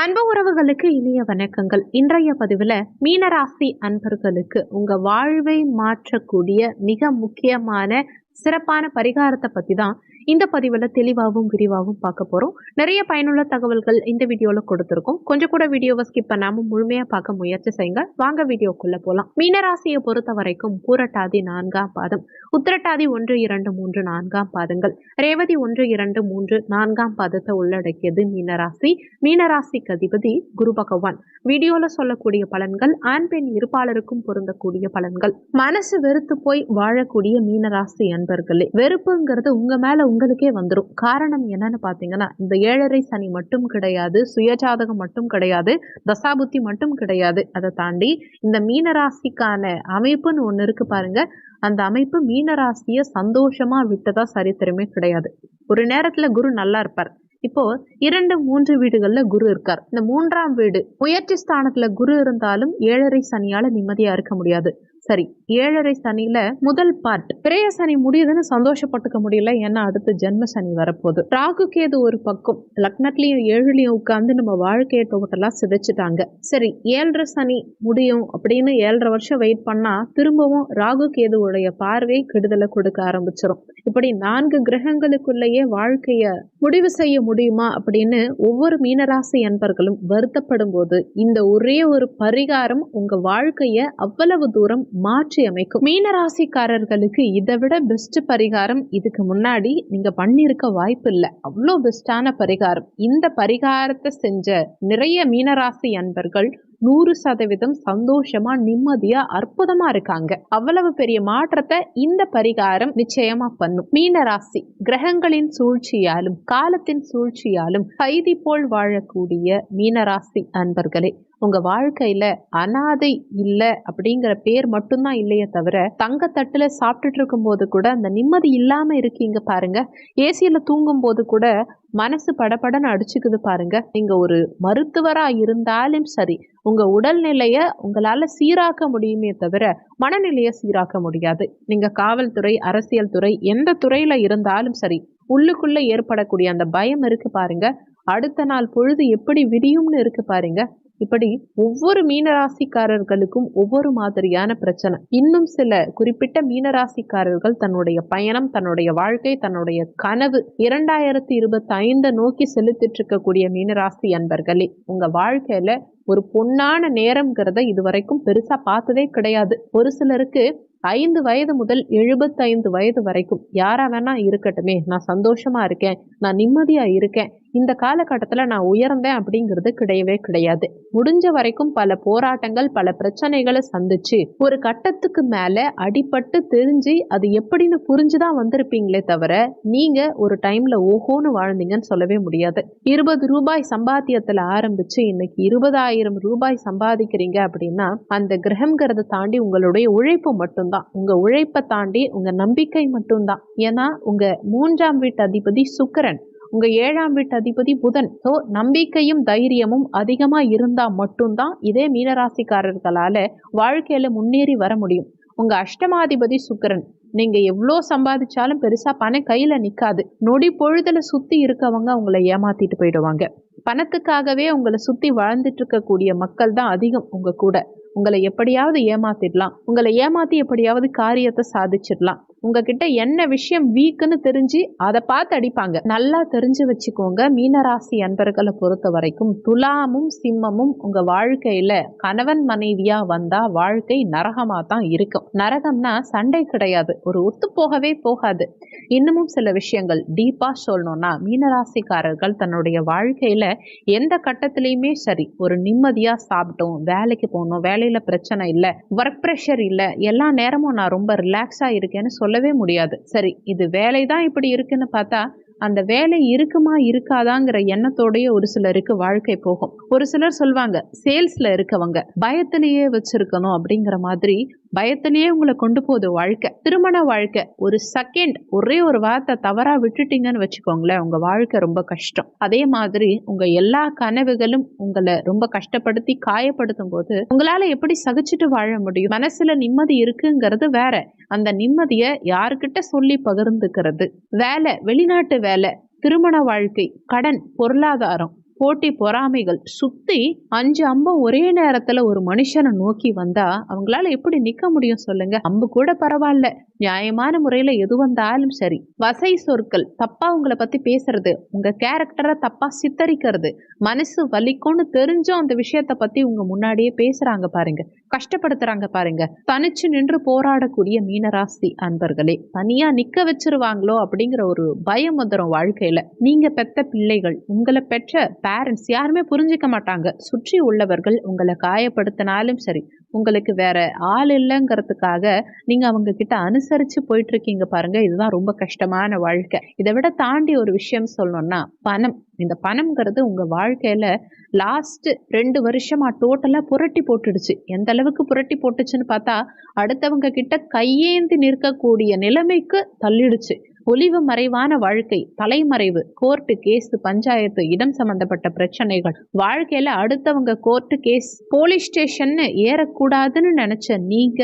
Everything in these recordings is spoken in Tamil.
அன்பு உறவுகளுக்கு இனிய வணக்கங்கள். இன்றைய பதிவில் மீனராசி அன்பர்களுக்கு உங்க வாழ்வை மாற்றக்கூடிய மிக முக்கியமான சிறப்பான பரிகாரத்தை பத்தி தான் இந்த பதிவில் தெளிவாகவும் விரிவாகவும் பார்க்க போறோம். நிறைய பயனுள்ள தகவல்கள் இந்த வீடியோவில் கொடுத்துருக்கோம். கொஞ்சம் கூட வீடியோவை ஸ்கிப் பண்ணாம முழுமையா பார்க்க முயற்சி செய்யுங்க. வாங்க வீடியோக்குள்ள போகலாம் மீனராசியை பொறுத்த வரைக்கும் பூரட்டாதி நான்காம் பாதம். உத்திரட்டாதி ஒன்று இரண்டு மூன்று நான்காம் பாதங்கள். ரேவதி ஒன்று இரண்டு மூன்று நான்காம் பாதத்தை உள்ளடக்கியது மீனராசி. மீனராசிக்கு அதிபதி குரு பகவான். வீடியோல சொல்லக்கூடிய பலன்கள் ஆண் பெண் இருப்பாளருக்கும் பொருந்தக்கூடிய பலன்கள். மனசு வெறுத்து போய் வாழக்கூடிய மீனராசி அன்பர்களே வெறுப்புங்கிறது உங்க மேல உங்களுக்கே வந்துடும் காரணம் என்னன்னு பார்த்தீங்கன்னா இந்த ஏழரை சனி மட்டும் கிடையாது சுயஜாதகம் மட்டும் கிடையாது தசாபுத்தி மட்டும் கிடையாது. அதை தாண்டி இந்த மீனராசிக்கான அமைப்புன்னு ஒன்று இருக்கு பாருங்க. அந்த அமைப்பு மீனராசியை சந்தோஷமா விட்டதா சரித்திரமே கிடையாது. ஒரு நேரத்துல குரு நல்லா இருப்பார். இப்போ இரண்டு மூன்று வீடுகள்ல குரு இருக்கார். இந்த மூன்றாம் வீடு முயற்சி ஸ்தானத்துல குரு இருந்தாலும் ஏழரை சனியால நிம்மதியா இருக்க முடியாது. சரி ஏழரை சனியில முதல் பார்ட் பிரேய சனி முடியுதுன்னு சந்தோஷப்பட்டுக்க முடியல. ஏன்னா அடுத்து ஜென்ம சனி வரப்போகுது. ராகு கேது ஒரு பக்கம். லக்னத்திலையும் ஏழுலையும் உட்காந்து நம்ம வாழ்க்கையை டோட்டலா சிதைச்சிட்டாங்க. சரி ஏழரை சனி முடியும் அப்படின்னு ஏழரை வருஷம் வெயிட் பண்ணா திரும்பவும் ராகு கேதுவுடைய பார்வை கெடுதலை கொடுக்க ஆரம்பிச்சிடும் இப்படி நான்கு கிரகங்களுக்குள்ளேயே வாழ்க்கைய முடிவு செய்ய முடியுமா அப்படின்னு ஒவ்வொரு மீனராசி அன்பர்களும் வருத்தப்படும் போது இந்த ஒரே ஒரு பரிகாரம் உங்க வாழ்க்கைய அவ்வளவு தூரம் மாற்றி அமைக்கும் மீனராசிக்காரர்களுக்கு இதை விட பெஸ்ட் பரிகாரம் இதுக்கு முன்னாடி நீங்க பண்ணிருக்க வாய்ப்பு இல்லை. அவ்வளோ பெஸ்டான பரிகாரம். இந்த பரிகாரத்தை செஞ்ச நிறைய மீனராசி அன்பர்கள் நூறு சதவீதம் சந்தோஷமா நிம்மதியா அற்புதமா இருக்காங்க. அவ்வளவு பெரிய மாற்றத்தை இந்த பரிகாரம் நிச்சயமா பண்ணும். மீனராசி கிரகங்களின் சூழ்ச்சியாலும் காலத்தின் சூழ்ச்சியாலும் கைதி போல் வாழக்கூடிய மீனராசி அன்பர்களே உங்க வாழ்க்கையில அனாதை இல்ல அப்படிங்கிற பேர் மட்டும்தான் இல்லையே தவிர தங்க தட்டுல சாப்பிட்டுட்டு இருக்கும் போது கூட அந்த நிம்மதி இல்லாம இருக்கீங்க பாருங்க. ஏசியில தூங்கும் போது கூட மனசு படபடன்னு அடிச்சுக்குது பாருங்க. நீங்க ஒரு மருத்துவரா இருந்தாலும் சரி உங்க உடல்நிலைய உங்களால சீராக்க முடியுமே தவிர மனநிலைய சீராக்க முடியாது. நீங்க காவல்துறை அரசியல் துறை எந்த துறையில இருந்தாலும் சரி உள்ளுக்குள்ள ஏற்படக்கூடிய அந்த பயம் இருக்கு பாருங்க. அடுத்த நாள் பொழுது எப்படி விரியும்னு இருக்கு பாருங்க. இப்படி ஒவ்வொரு மீனராசிக்காரர்களுக்கும் ஒவ்வொரு மாதிரியான பிரச்சனை. இன்னும் சில குறிப்பிட்ட மீனராசிக்காரர்கள் தன்னுடைய பயணம் தன்னுடைய வாழ்க்கை தன்னுடைய கனவு இரண்டாயிரத்தி இருபத்தி ஐந்து நோக்கி செலுத்திட்டு இருக்கக்கூடிய மீனராசி அன்பர்களே உங்க வாழ்க்கையில ஒரு பொன்னான நேரம்ங்கிறத இதுவரைக்கும் பெருசா பார்த்ததே கிடையாது. ஒரு சிலருக்கு ஐந்து வயது முதல் எழுபத்தைந்து வயது வரைக்கும் யாரா வேணா இருக்கட்டுமே நான் சந்தோஷமா இருக்கேன் நான் நிம்மதியா இருக்கேன் இந்த காலகட்டத்தில் நான் உயர்ந்தேன் அப்படிங்கிறது கிடையவே கிடையாது. முடிஞ்ச வரைக்கும் பல போராட்டங்கள் பல பிரச்சனைகளை சந்திச்சு ஒரு கட்டத்துக்கு மேலே அடிபட்டு தெரிஞ்சு அது எப்படின்னு புரிஞ்சுதான் வந்திருப்பீங்களே தவிர நீங்க ஒரு டைம்ல ஓஹோன்னு வாழ்ந்தீங்கன்னு சொல்லவே முடியாது. இருபது ரூபாய் சம்பாத்தியத்துல ஆரம்பிச்சு இன்னைக்கு இருபதாயிரம் ரூபாய் சம்பாதிக்கிறீங்க அப்படின்னா அந்த கிரகங்கிறத தாண்டி உங்களுடைய உழைப்பு மட்டும்தான். உங்க உழைப்பை தாண்டி உங்க நம்பிக்கை மட்டும்தான். ஏன்னா உங்க மூன்றாம் வீட்டு அதிபதி சுக்கரன். உங்கள் ஏழாம் வீட்டு அதிபதி புதன். ஸோ நம்பிக்கையும் தைரியமும் அதிகமாக இருந்தால் மட்டும்தான் இதே மீனராசிக்காரர்களால் வாழ்க்கையில் முன்னேறி வர முடியும். உங்கள் அஷ்டமாதிபதி சுக்கரன் நீங்கள் எவ்வளோ சம்பாதிச்சாலும் பெருசாக பணம் கையில் நிற்காது நொடி பொழுதில் சுற்றி இருக்கவங்க உங்களை ஏமாற்றிட்டு போயிடுவாங்க. பணத்துக்காகவே உங்களை சுற்றி வாழ்ந்துட்டு இருக்கக்கூடிய மக்கள் தான் அதிகம் உங்கள் கூட. உங்களை எப்படியாவது ஏமாத்திடலாம். உங்களை ஏமாத்தி எப்படியாவது காரியத்தை சாதிச்சிடலாம். உங்ககிட்ட என்ன விஷயம் வீக்குன்னு தெரிஞ்சு அதை பார்த்து அடிப்பாங்க. நல்லா தெரிஞ்சு வச்சுக்கோங்க. மீனராசி அன்பர்களை பொறுத்த வரைக்கும் துலாமும் சிம்மமும் உங்க வாழ்க்கையில கணவன் மனைவியா வந்தா வாழ்க்கை நரகமா தான் இருக்கும். நரகம்னா சண்டை கிடையாது. ஒரு ஒத்து போகவே போகாது. இன்னமும் சில விஷயங்கள் டீப்பா சொல்லணும்னா மீனராசிக்காரர்கள் தன்னுடைய வாழ்க்கையில எந்த கட்டத்திலையுமே சரி ஒரு நிம்மதியா சாப்பிட்டோம் வேலைக்கு போகணும் வேலையில பிரச்சனை இல்லை ஒர்க் ப்ரெஷர் இல்லை எல்லா நேரமும் நான் ரொம்ப ரிலாக்ஸா இருக்கேன்னு சொல்லவே முடியாது. சரி இது வேலை தான் இப்படி இருக்குன்னு பார்த்தா அந்த வேலை இருக்குமா இருக்காதாங்கிற எண்ணத்தோடய ஒரு சிலருக்கு வாழ்க்கை போகும். ஒரு சிலர் சொல்லுவாங்க சேல்ஸ்ல இருக்கவங்க பயத்திலேயே வச்சிருக்கணும் அப்படிங்கிற மாதிரி பயத்திலேயே உங்களை கொண்டு போகுது வாழ்க்கை. திருமண வாழ்க்கை ஒரு செகண்ட் ஒரே ஒரு வார்த்தை தவறாக விட்டுட்டீங்கன்னு வச்சுக்கோங்களேன் உங்கள் வாழ்க்கை ரொம்ப கஷ்டம். அதே மாதிரி உங்கள் எல்லா கனவுகளும் உங்களை ரொம்ப கஷ்டப்படுத்தி காயப்படுத்தும் போது உங்களால் எப்படி சகிச்சுட்டு வாழ முடியும்? மனசில் நிம்மதி இருக்குங்கிறது வேற. அந்த நிம்மதியை யாருக்கிட்ட சொல்லி பகிர்ந்துக்கிறது? வேலை வெளிநாட்டு வேலை திருமண வாழ்க்கை கடன் பொருளாதாரம். போட்டி பொறாமைகள் சுத்தி அஞ்சு அம்பம் ஒரே நேரத்தில் ஒரு மனுஷனை நோக்கி வந்தா அவங்களால எப்படி நிற்க முடியும் சொல்லுங்க? அம்பு கூட பரவாயில்ல. நியாயமான முறையில் எது வந்தாலும் சரி. வசை சொற்கள் தப்பா உங்களை பத்தி பேசுறது உங்க கேரக்டரை தப்பா சித்தரிக்கிறது மனசு வலிக்கும்னு தெரிஞ்சும் அந்த விஷயத்த பத்தி உங்க முன்னாடியே பேசுறாங்க பாருங்க. கஷ்டப்படுத்துறாங்க பாருங்க. தனிச்சு நின்று போராடக்கூடிய மீனராசி அன்பர்களே தனியா நிக்க வச்சிருவாங்களோ அப்படிங்கிற ஒரு பயம் வந்துடும் வாழ்க்கையில. நீங்க பெத்த பிள்ளைகள் உங்களை பெற்ற பேரண்ட்ஸ் யாருமே புரிஞ்சுக்க மாட்டாங்க. சுற்றி உள்ளவர்கள் உங்களை காயப்படுத்தினாலும் சரி உங்களுக்கு வேற ஆள் இல்லைங்கிறதுக்காக நீங்க அவங்க கிட்ட அனுசரிச்சு போயிட்டு இருக்கீங்க பாருங்க. இதுதான் ரொம்ப கஷ்டமான வாழ்க்கை. இதை விட தாண்டி ஒரு விஷயம் சொல்லணும்னா பணம். இந்த பணம்ங்கிறது உங்க வாழ்க்கையில லாஸ்ட் ரெண்டு வருஷமா டோட்டலா புரட்டி போட்டுடுச்சு. எந்த அளவுக்கு புரட்டி போட்டுச்சுன்னு பார்த்தா அடுத்தவங்க கிட்ட கையேந்தி நிற்கக்கூடிய நிலைமைக்கு தள்ளிடுச்சு. ஒளிவு மறைவான வாழ்க்கை தலைமறைவு கோர்ட்டு கேஸ் பஞ்சாயத்து இடம் சம்பந்தப்பட்ட பிரச்சனைகள். வாழ்க்கையில அடுத்தவங்க கோர்ட்டு கேஸ் போலீஸ் ஸ்டேஷன்னு ஏறக்கூடாதுன்னு நினைச்ச நீங்க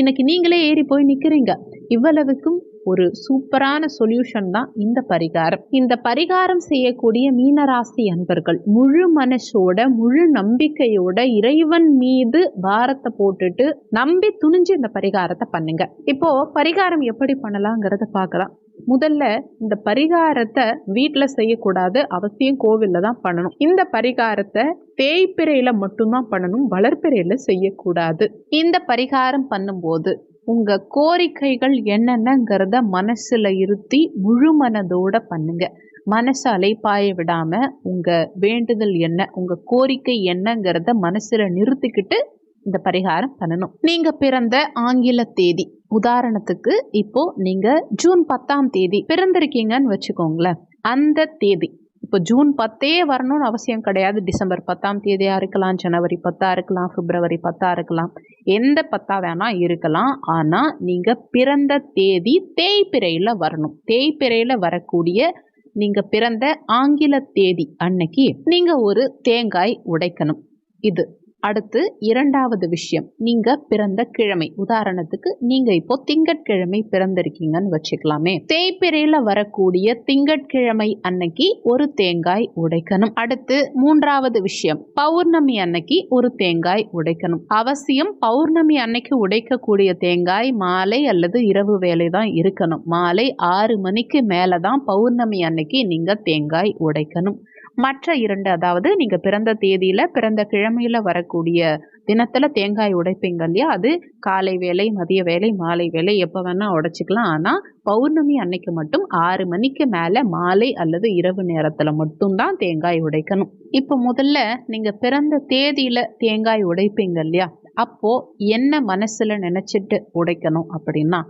இன்னைக்கு நீங்களே ஏறி போய் நிக்கிறீங்க. இவ்வளவுக்கும் ஒரு சூப்பரான சொல்யூஷன் தான் இந்த பரிகாரம். இந்த பரிகாரம் செய்யக்கூடிய மீனராசி அன்பர்கள் முழு மனசோட முழு நம்பிக்கையோட இறைவன் மீது பாரத்தை போட்டுட்டு நம்பி துணிஞ்சு இந்த பரிகாரத்தை பண்ணுங்க. இப்போ பரிகாரம் எப்படி பண்ணலாங்கிறத பார்க்கலாம். முதல்ல இந்த பரிகாரத்தை வீட்டில் செய்யக்கூடாது அவசியம் கோவிலில் தான் பண்ணணும். இந்த பரிகாரத்தை தேய்பிரையில் மட்டும்தான் பண்ணணும் வளர்ப்பிறையில் செய்யக்கூடாது. இந்த பரிகாரம் பண்ணும்போது உங்கள் கோரிக்கைகள் என்னென்னங்கிறத மனசில் இருத்தி முழு மனதோட பண்ணுங்க. மனசு அலைப்பாய விடாமல் உங்கள் வேண்டுதல் என்ன உங்கள் கோரிக்கை என்னங்கிறத மனசில் நிறுத்திக்கிட்டு இந்த பரிகாரம் பண்ணணும். நீங்கள் பிறந்த ஆங்கில தேதி உதாரணத்துக்கு இப்போ நீங்க ஜூன் பத்தாம் தேதி பிறந்திருக்கீங்கன்னு வச்சுக்கோங்களேன். அந்த தேதி. இப்போ ஜூன் பத்தே வரணும்னு அவசியம் கிடையாது. டிசம்பர் பத்தாம் தேதியாக இருக்கலாம் ஜனவரி பத்தாக இருக்கலாம் பிப்ரவரி பத்தா இருக்கலாம். எந்த பத்தா வேணால் இருக்கலாம். ஆனால் நீங்கள் பிறந்த தேதி தேய்பிறையில வரணும். தேய்பிறையில வரக்கூடிய நீங்கள் பிறந்த ஆங்கில தேதி அன்னைக்கு நீங்கள் ஒரு தேங்காய் உடைக்கணும். இது. அடுத்து இரண்டாவது விஷயம். நீங்க பிறந்த கிழமை. உதாரணத்துக்கு நீங்க இப்போ திங்கட்கிழமை பிறந்திருக்கீங்கன்னு வச்சுக்கலாமே. தேய்பிறையில வரக்கூடிய திங்கட்கிழமை அன்னைக்கு ஒரு தேங்காய் உடைக்கணும். அடுத்து மூன்றாவது விஷயம். பௌர்ணமி அன்னைக்கு ஒரு தேங்காய் உடைக்கணும். அவசியம் பௌர்ணமி அன்னைக்கு உடைக்கக்கூடிய தேங்காய் மாலை அல்லது இரவு வேலை தான் இருக்கணும். மாலை ஆறு மணிக்கு மேலே தான் பௌர்ணமி அன்னைக்கு நீங்க தேங்காய் உடைக்கணும். மற்ற இரண்டு அதாவது நீங்க பிறந்த தேதியில பிறந்த கிழமையில வரக்கூடிய தினத்துல தேங்காய் உடைப்பீங்க இல்லையா? அது காலை வேலை மதிய வேலை மாலை வேலை எப்ப வேணா உடைச்சிக்கலாம். ஆனா பௌர்ணமி அன்னைக்கு மட்டும் ஆறு மணிக்கு மேல மாலை அல்லது இரவு நேரத்துல மட்டும்தான் தேங்காய் உடைக்கணும். இப்போ முதல்ல நீங்க பிறந்த தேதியில தேங்காய் உடைப்பீங்க இல்லையா? அப்போ என்ன மனசுல நினைச்சிட்டு உடைக்கணும் அப்படின்னா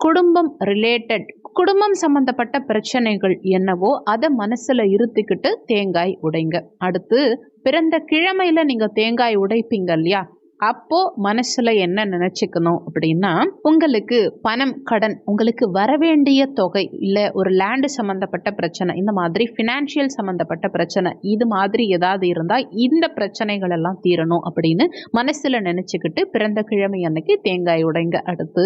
குடும்பம் ரிலேட்டட் குடும்பம் சம்பந்தப்பட்ட பிரச்சனைகள் என்னவோ அதை மனசில் இருத்திக்கிட்டு தேங்காய் உடைங்க. அடுத்து பிறந்த கிழமையில நீங்கள் தேங்காய் உடைப்பீங்க இல்லையா? அப்போ மனசுல என்ன நினைச்சுக்கணும் அப்படின்னா உங்களுக்கு பணம் கடன் உங்களுக்கு வரவேண்டிய தொகை இல்ல ஒரு லேண்டு சம்பந்தப்பட்ட பிரச்சனை இந்த மாதிரி பினான்சியல் சம்பந்தப்பட்ட பிரச்சனை இது மாதிரி ஏதாவது இருந்தா இந்த பிரச்சனைகள் எல்லாம் தீரணும் அப்படின்னு மனசுல நினைச்சுக்கிட்டு பிறந்த கிழமை அன்னைக்கு தேங்காய் உடைங்க அடுத்து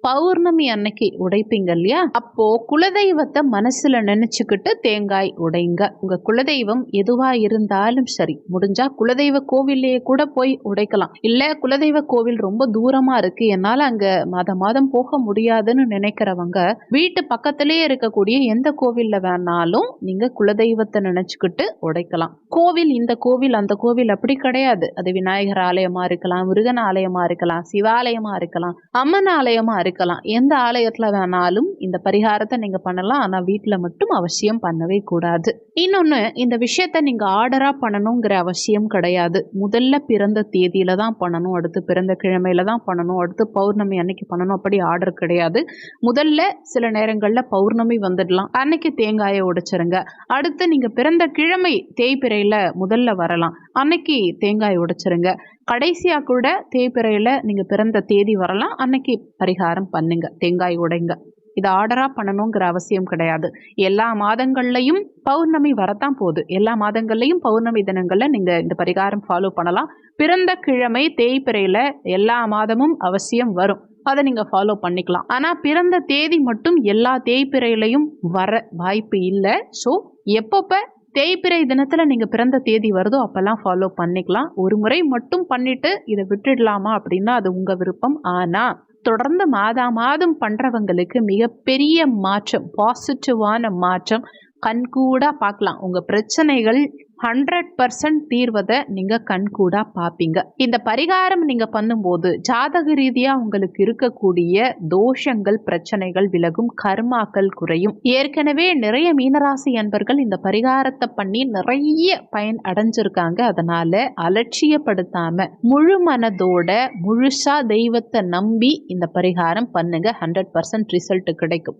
பௌர்ணமி அன்னைக்கு உடைப்பீங்க இல்லையா? அப்போ குலதெய்வத்தை மனசுல நினைச்சுக்கிட்டு தேங்காய் உடைங்க. உங்க குலதெய்வம் எதுவா இருந்தாலும் சரி முடிஞ்சா குலதெய்வ கோவில்லையே கூட போய் உடைக்கலாம். இல்ல குலதெய்வ கோவில் ரொம்ப தூரமா இருக்கு. என்னால அங்க மாதம் மாதம் போக முடியாதுன்னு நினைக்கிறவங்க வீட்டு பக்கத்திலேயே இருக்கக்கூடிய எந்த கோவில்ல வேணாலும் நீங்க குலதெய்வத்தை நினைச்சுக்கிட்டு உடைக்கலாம். கோவில் இந்த கோவில் அந்த கோவில் அப்படி கிடையாது. அது விநாயகர் ஆலயமா இருக்கலாம் முருகன் ஆலயமா இருக்கலாம் சிவாலயமா இருக்கலாம் அம்மன் ஆலயமா இருக்கலாம். எந்த ஆலயத்துல வேணாலும் இந்த பரிகாரத்தை நீங்க பண்ணலாம். ஆனா வீட்டுல மட்டும் அவசியம் பண்ணவே கூடாது. இன்னொன்னு இந்த விஷயத்த நீங்க ஆர்டரா பண்ணணுங்கிற அவசியம் கிடையாது. முதல்ல பிறந்த தேதியில தான் பண்ணணும் அடுத்து பிறந்த கிழமையில தான் பண்ணணும் அடுத்து பௌர்ணமி அன்னைக்கு பண்ணணும் அப்படி ஆர்டர் கிடையாது. முதல்ல சில நேரங்களில் பௌர்ணமி வந்துடலாம். அன்னைக்கு தேங்காயை உடைச்சிருங்க. அடுத்து நீங்க பிறந்த கிழமை தேய்பிறையில முதல்ல வரலாம். அன்னைக்கு தேங்காய் உடைச்சிருங்க. கடைசியா கூட தேய்பிறையில நீங்க பிறந்த தேதி வரலாம். அன்னைக்கு பரிகாரம் பண்ணுங்க. தேங்காய் உடைங்க. இது ஆர்டராக பண்ணணுங்கிற அவசியம் கிடையாது. எல்லா மாதங்கள்லையும் பௌர்ணமி வரத்தான் போகுது. எல்லா மாதங்கள்லையும் பௌர்ணமி தினங்களில் நீங்கள் இந்த பரிகாரம் ஃபாலோ பண்ணலாம். பிறந்த கிழமை தேய்பிறையில் எல்லா மாதமும் அவசியம் வரும். அதை நீங்கள் ஃபாலோ பண்ணிக்கலாம். ஆனால் பிறந்த தேதி மட்டும் எல்லா தேய்பிறையிலையும் வர வாய்ப்பு இல்லை. ஸோ எப்பப்போ தேய்பிறை தினத்தில் நீங்கள் பிறந்த தேதி வருதோ அப்போல்லாம் ஃபாலோ பண்ணிக்கலாம். ஒரு முறை மட்டும் பண்ணிவிட்டு இதை விட்டுடலாமா அப்படின்னா அது உங்கள் விருப்பம். ஆனால் தொடர்ந்து மாதா மாதம் பண்ணுறவங்களுக்கு மிகப்பெரிய மாற்றம் பாசிட்டிவான மாற்றம். கண்கூடாக பார்க்கலாம். உங்கள் பிரச்சனைகள் ஹண்ட்ரட் பர்சன்ட் தீர்வதை நீங்கள் கண்கூடாக பார்ப்பீங்க இந்த பரிகாரம் நீங்கள் பண்ணும்போது ஜாதக ரீதியாக உங்களுக்கு இருக்கக்கூடிய தோஷங்கள் பிரச்சனைகள் விலகும் கர்மாக்கள் குறையும். ஏற்கனவே நிறைய மீனராசி அன்பர்கள் இந்த பரிகாரத்தை பண்ணி நிறைய பயன் அடைஞ்சிருக்காங்க. அதனால அலட்சியப்படுத்தாம முழு மனதோட முழுசா தெய்வத்தை நம்பி இந்த பரிகாரம் பண்ணுங்க. ஹண்ட்ரட் பர்சன்ட் ரிசல்ட் கிடைக்கும்.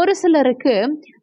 ஒரு சிலருக்கு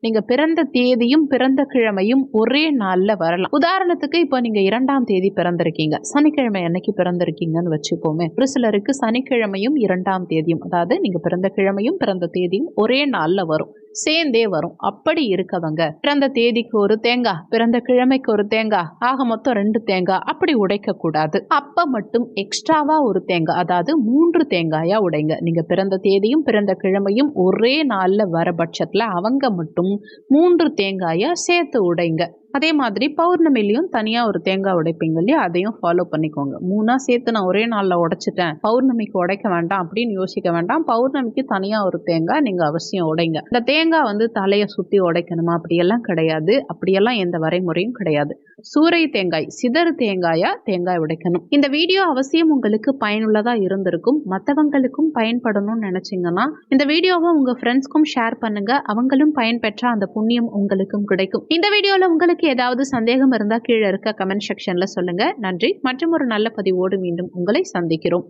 நீங்கள் பிறந்த தேதியும் பிறந்த கிழமையும் ஒரே நாளில் வரலாம். உதாரணத்துக்கு இப்போ நீங்க இரண்டாம் தேதி பிறந்திருக்கீங்க. சனிக்கிழமை என்னைக்கு பிறந்திருக்கீங்கன்னு வச்சுப்போமே. ஒரு சிலருக்கு சனிக்கிழமையும் இரண்டாம் தேதியும் அதாவது நீங்க பிறந்த கிழமையும் பிறந்த தேதியும் ஒரே நாள்ல வரும். சேர்ந்தே வரும். அப்படி இருக்கவங்க பிறந்த தேதிக்கு ஒரு தேங்காய் பிறந்த கிழமைக்கு ஒரு தேங்காய் ஆக மொத்தம் ரெண்டு தேங்காய் அப்படி உடைக்க கூடாது அப்ப மட்டும் எக்ஸ்ட்ராவா ஒரு தேங்காய் அதாவது மூன்று தேங்காயா உடைங்க. நீங்க பிறந்த தேதியும் பிறந்த கிழமையும் ஒரே நாள்ல வர பட்சத்துல அவங்க மட்டும் மூன்று தேங்காயா சேர்த்து உடைங்க. அதே மாதிரி பௌர்ணமிலையும் தனியாக ஒரு தேங்காய் உடைப்பீங்க இல்லையா? அதையும் ஃபாலோ பண்ணிக்கோங்க. மூணாக சேர்த்து நான் ஒரே நாளில் உடைச்சிட்டேன். பௌர்ணமிக்கு உடைக்க வேண்டாம் அப்படின்னு யோசிக்க வேண்டாம். பௌர்ணமிக்கு தனியாக ஒரு தேங்காய் நீங்கள் அவசியம் உடைங்க. இந்த தேங்காய் வந்து தலையை சுற்றி உடைக்கணுமா? அப்படியெல்லாம் கிடையாது. அப்படியெல்லாம் எந்த வரைமுறையும் கிடையாது. சூறை தேங்காய் சிதறு தேங்காயா தேங்காய் உடைக்கணும். இந்த வீடியோ அவசியம் உங்களுக்கு பயனுள்ளதா இருந்திருக்கும். மற்றவங்களுக்கும் பயன்படணும்னு நினைச்சீங்கன்னா இந்த வீடியோவை உங்க ஃப்ரெண்ட்ஸ்க்கும் ஷேர் பண்ணுங்க. அவங்களும் பயன்பெற்ற அந்த புண்ணியம் உங்களுக்கும் கிடைக்கும். இந்த வீடியோல உங்களுக்கு ஏதாவது சந்தேகம் இருந்தா கீழே இருக்க கமெண்ட் செக்ஷன்ல சொல்லுங்க. நன்றி. மற்றும் ஒரு நல்ல பதிவோடு மீண்டும் உங்களை சந்திக்கிறோம்.